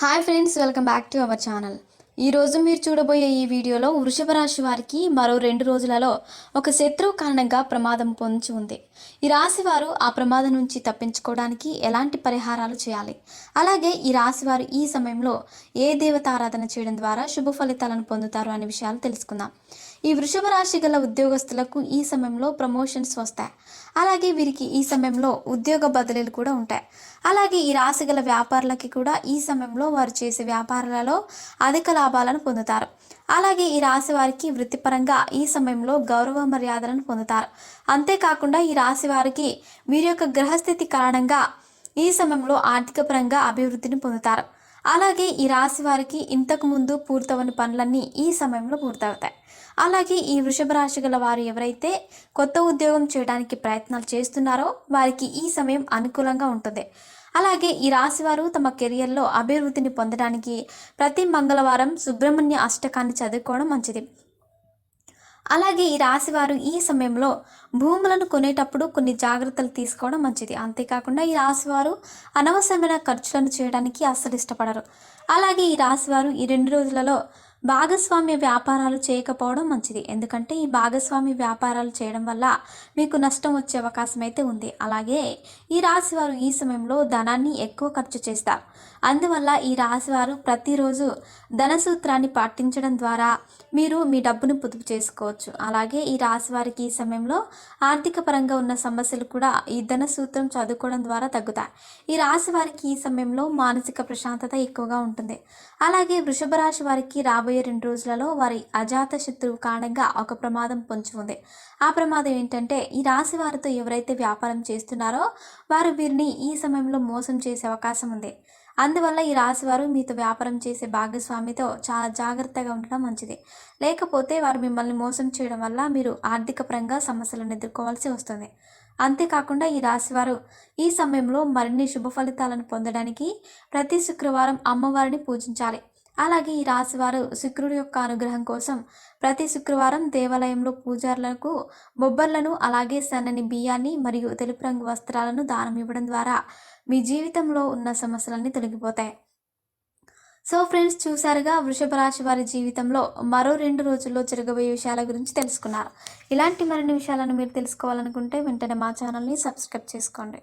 Hi friends welcome back to our channel. ఈరోజు మీరు చూడబోయే ఈ వీడియోలో వృషభ రాశి వారికి మరో రెండు రోజులలో ఒక శత్రువు కారణంగా ప్రమాదం పొంచి ఉంది. ఈ రాశి వారు ఆ ప్రమాదం నుంచి తప్పించుకోవడానికి ఎలాంటి పరిహారాలు చేయాలి? అలాగే ఈ రాశి వారు ఈ సమయంలో ఏ దేవత ఆరాధన చేయడం ద్వారా శుభ ఫలితాలను పొందుతారు అనే విషయాలు తెలుసుకుందాం. ఈ వృషభ రాశి గల ఉద్యోగస్తులకు ఈ సమయంలో ప్రమోషన్స్ వస్తాయి. అలాగే వీరికి ఈ సమయంలో ఉద్యోగ బదిలీలు కూడా ఉంటాయి. అలాగే ఈ రాశి గల వ్యాపారులకి కూడా ఈ సమయంలో వారు చేసే వ్యాపారాలలో అధిక లాభాలను పొందుతారు. అలాగే ఈ రాశి వారికి వృత్తిపరంగా ఈ సమయంలో గౌరవ మర్యాదలను పొందుతారు. అంతేకాకుండా ఈ రాశి వారికి వీరి యొక్క గ్రహస్థితి కారణంగా ఈ సమయంలో ఆర్థిక పరంగా అభివృద్ధిని పొందుతారు. అలాగే ఈ రాశి వారికి ఇంతకు ముందు పూర్తవని పనులన్నీ ఈ సమయంలో పూర్తవుతాయి. అలాగే ఈ వృషభ రాశి గల వారు ఎవరైతే కొత్త ఉద్యోగం చేయడానికి ప్రయత్నాలు చేస్తున్నారో వారికి ఈ సమయం అనుకూలంగా ఉంటుంది. అలాగే ఈ రాశి వారు తమ కెరియర్లో అభివృద్ధిని పొందడానికి ప్రతి మంగళవారం సుబ్రహ్మణ్య అష్టకాన్ని చదువుకోవడం మంచిది. అలాగే ఈ రాశివారు ఈ సమయంలో భూములను కొనేటప్పుడు కొన్ని జాగ్రత్తలు తీసుకోవడం మంచిది. అంతేకాకుండా ఈ రాశివారు అనవసరమైన ఖర్చులను చేయడానికి అస్సలు ఇష్టపడరు. అలాగే ఈ రాశివారు ఈ రెండు రోజులలో భాగస్వామ్య వ్యాపారాలు చేయకపోవడం మంచిది. ఎందుకంటే ఈ భాగస్వామ్య వ్యాపారాలు చేయడం వల్ల మీకు నష్టం వచ్చే అవకాశం అయితే ఉంది. అలాగే ఈ రాశివారు ఈ సమయంలో ధనాన్ని ఎక్కువ ఖర్చు చేస్తారు. అందువల్ల ఈ రాశివారు ప్రతిరోజు ధన సూత్రాన్ని పాటించడం ద్వారా మీరు మీ డబ్బును పొదుపు చేసుకోవచ్చు. అలాగే ఈ రాశి వారికి ఈ సమయంలో ఆర్థిక పరంగా ఉన్న సమస్యలు కూడా ఈ ధన సూత్రం చదువుకోవడం ద్వారా తగ్గుతాయి. ఈ రాశి వారికి ఈ సమయంలో మానసిక ప్రశాంతత ఎక్కువగా ఉంటుంది. అలాగే వృషభ రాశి వారికి రాబోయే రాబోయే రెండు రోజులలో వారి అజాత శత్రువు కారణంగా ఒక ప్రమాదం పొంచి ఉంది. ఆ ప్రమాదం ఏంటంటే ఈ రాశి వారితో ఎవరైతే వ్యాపారం చేస్తున్నారో వారు వీరిని ఈ సమయంలో మోసం చేసే అవకాశం ఉంది. అందువల్ల ఈ రాశివారు మీతో వ్యాపారం చేసే భాగస్వామితో చాలా జాగ్రత్తగా ఉండడం మంచిది. లేకపోతే వారు మిమ్మల్ని మోసం చేయడం వల్ల మీరు ఆర్థిక పరంగా సమస్యలను ఎదుర్కోవాల్సి వస్తుంది. అంతేకాకుండా ఈ రాశివారు ఈ సమయంలో మరిన్ని శుభ ఫలితాలను పొందడానికి ప్రతి శుక్రవారం అమ్మవారిని పూజించాలి. అలాగే ఈ రాశివారు శుక్రుడి యొక్క అనుగ్రహం కోసం ప్రతి శుక్రవారం దేవాలయంలో పూజారులకు బొబ్బర్లను అలాగే సన్నని బియ్యాన్ని మరియు తెలుపు రంగు వస్త్రాలను దానం ఇవ్వడం ద్వారా మీ జీవితంలో ఉన్న సమస్యలన్నీ తొలగిపోతాయి. సో ఫ్రెండ్స్ చూసారుగా వృషభ రాశి వారి జీవితంలో మరో రెండు రోజుల్లో జరగబోయే విషయాల గురించి తెలుసుకున్నారు. ఇలాంటి మరిన్ని విషయాలను మీరు తెలుసుకోవాలనుకుంటే వెంటనే మా ఛానల్ని సబ్స్క్రైబ్ చేసుకోండి.